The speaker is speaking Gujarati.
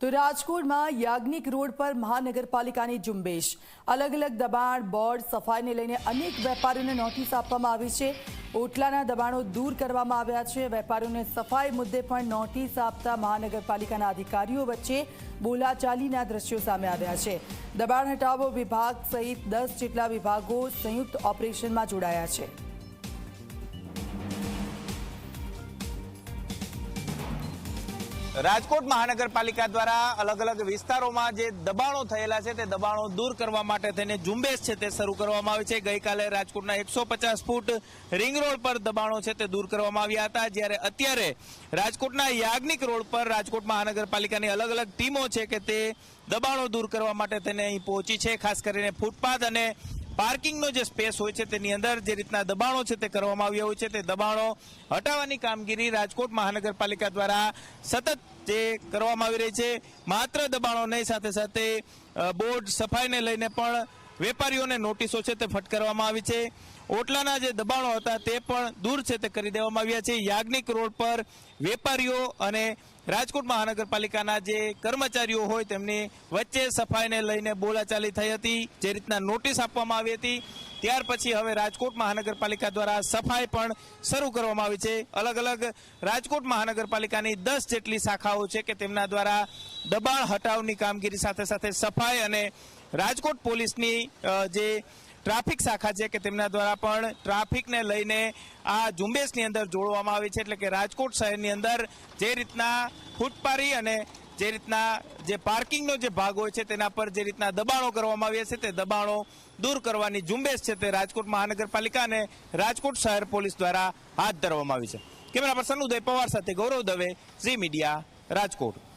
તો રાજકોટમાં યાજ્ઞિક રોડ પર મહાનગરપાલિકાની ઝુંબેશ. અલગ અલગ દબાણ, બોર્ડ, સફાઈને લઈને અનેક વેપારીઓને નોટિસ આપવામાં આવી છે. ઓટલાના દબાણો દૂર કરવામાં આવ્યા છે. વેપારીઓને સફાઈ મુદ્દે પણ નોટિસ આપતા મહાનગરપાલિકાના અધિકારીઓ વચ્ચે બોલાચાલીના દ્રશ્યો સામે આવ્યા છે. દબાણ હટાવો વિભાગ સહિત દસ જેટલા વિભાગો સંયુક્ત ઓપરેશનમાં જોડાયા છે. રાજકોટ મહાનગરપાલિકા દ્વારા અલગ અલગ વિસ્તારોમાં જે દબાણો થયેલા છે તે દબાણો દૂર કરવા માટે થઈને ઝુંબેશ છે તે શરૂ કરવામાં આવી છે. ગઈકાલે રાજકોટના એકસો ફૂટ રિંગ રોડ પર દબાણો છે તે દૂર કરવામાં આવ્યા હતા. જ્યારે અત્યારે રાજકોટના યાજ્ઞિક રોડ પર રાજકોટ મહાનગરપાલિકાની અલગ અલગ ટીમો છે કે તે દબાણો દૂર કરવા માટે તેને અહીં પહોંચી છે. ખાસ કરીને ફૂટપાથ અને પાર્કિંગનો જે સ્પેસ હોય છે, તેની અંદર જે રીતના દબાણો છે તે કરવામાં આવ્યા હોય છે, તે દબાણો હટાવવાની કામગીરી રાજકોટ મહાનગરપાલિકા દ્વારા સતત જે કરવામાં આવી રહી છે. માત્ર દબાણો નહીં, સાથે સાથે બોર્ડ સફાઈને લઈને પણ વેપારીઓને નોટિસો છે તે ફટકારવામાં આવી છે. ઓટલાના જે દબાણો હતા તે પણ દૂર છે તે કરી દેવામાં આવ્યા છે. યાજ્ઞિક રોડ પર વેપારીઓ અને રાજકોટ મહાનગરપાલિકાના જે કર્મચારીઓ હોય તેમની વચ્ચે સફાઈને લઈને બોલાચાલી થઈ હતી. જે રીતના નોટિસ આપવામાં આવી હતી. ત્યાર પછી હવે રાજકોટ મહાનગરપાલિકા દ્વારા સફાઈ પણ શરૂ કરવામાં આવી છે. અલગ અલગ રાજકોટ મહાનગરપાલિકાની દસ જેટલી શાખાઓ છે કે તેમના દ્વારા દબાણ હટાવની કામગીરી સાથે સાથે સફાઈ અને રાજકોટ પોલીસની જે ટ્રાફિક શાખા છે કે તેમના દ્વારા પણ ટ્રાફિકને લઈને આ ઝુંબેશની અંદર જોડવામાં આવી છે. એટલે કે રાજકોટ શહેરની અંદર જે રીતના ફૂટપારી અને જે રીતના જે પાર્કિંગનો જે ભાગ હોય છે, તેના પર જે રીતના દબાણો કરવામાં આવ્યા છે, તે દબાણો દૂર કરવાની ઝુંબેશ છે તે રાજકોટ મહાનગરપાલિકા અને રાજકોટ શહેર પોલીસ દ્વારા હાથ ધરવામાં આવી છે. કેમેરા પર્સન ઉદય પવાર સાથે ગૌરવ દવે, ઝી મીડિયા, રાજકોટ.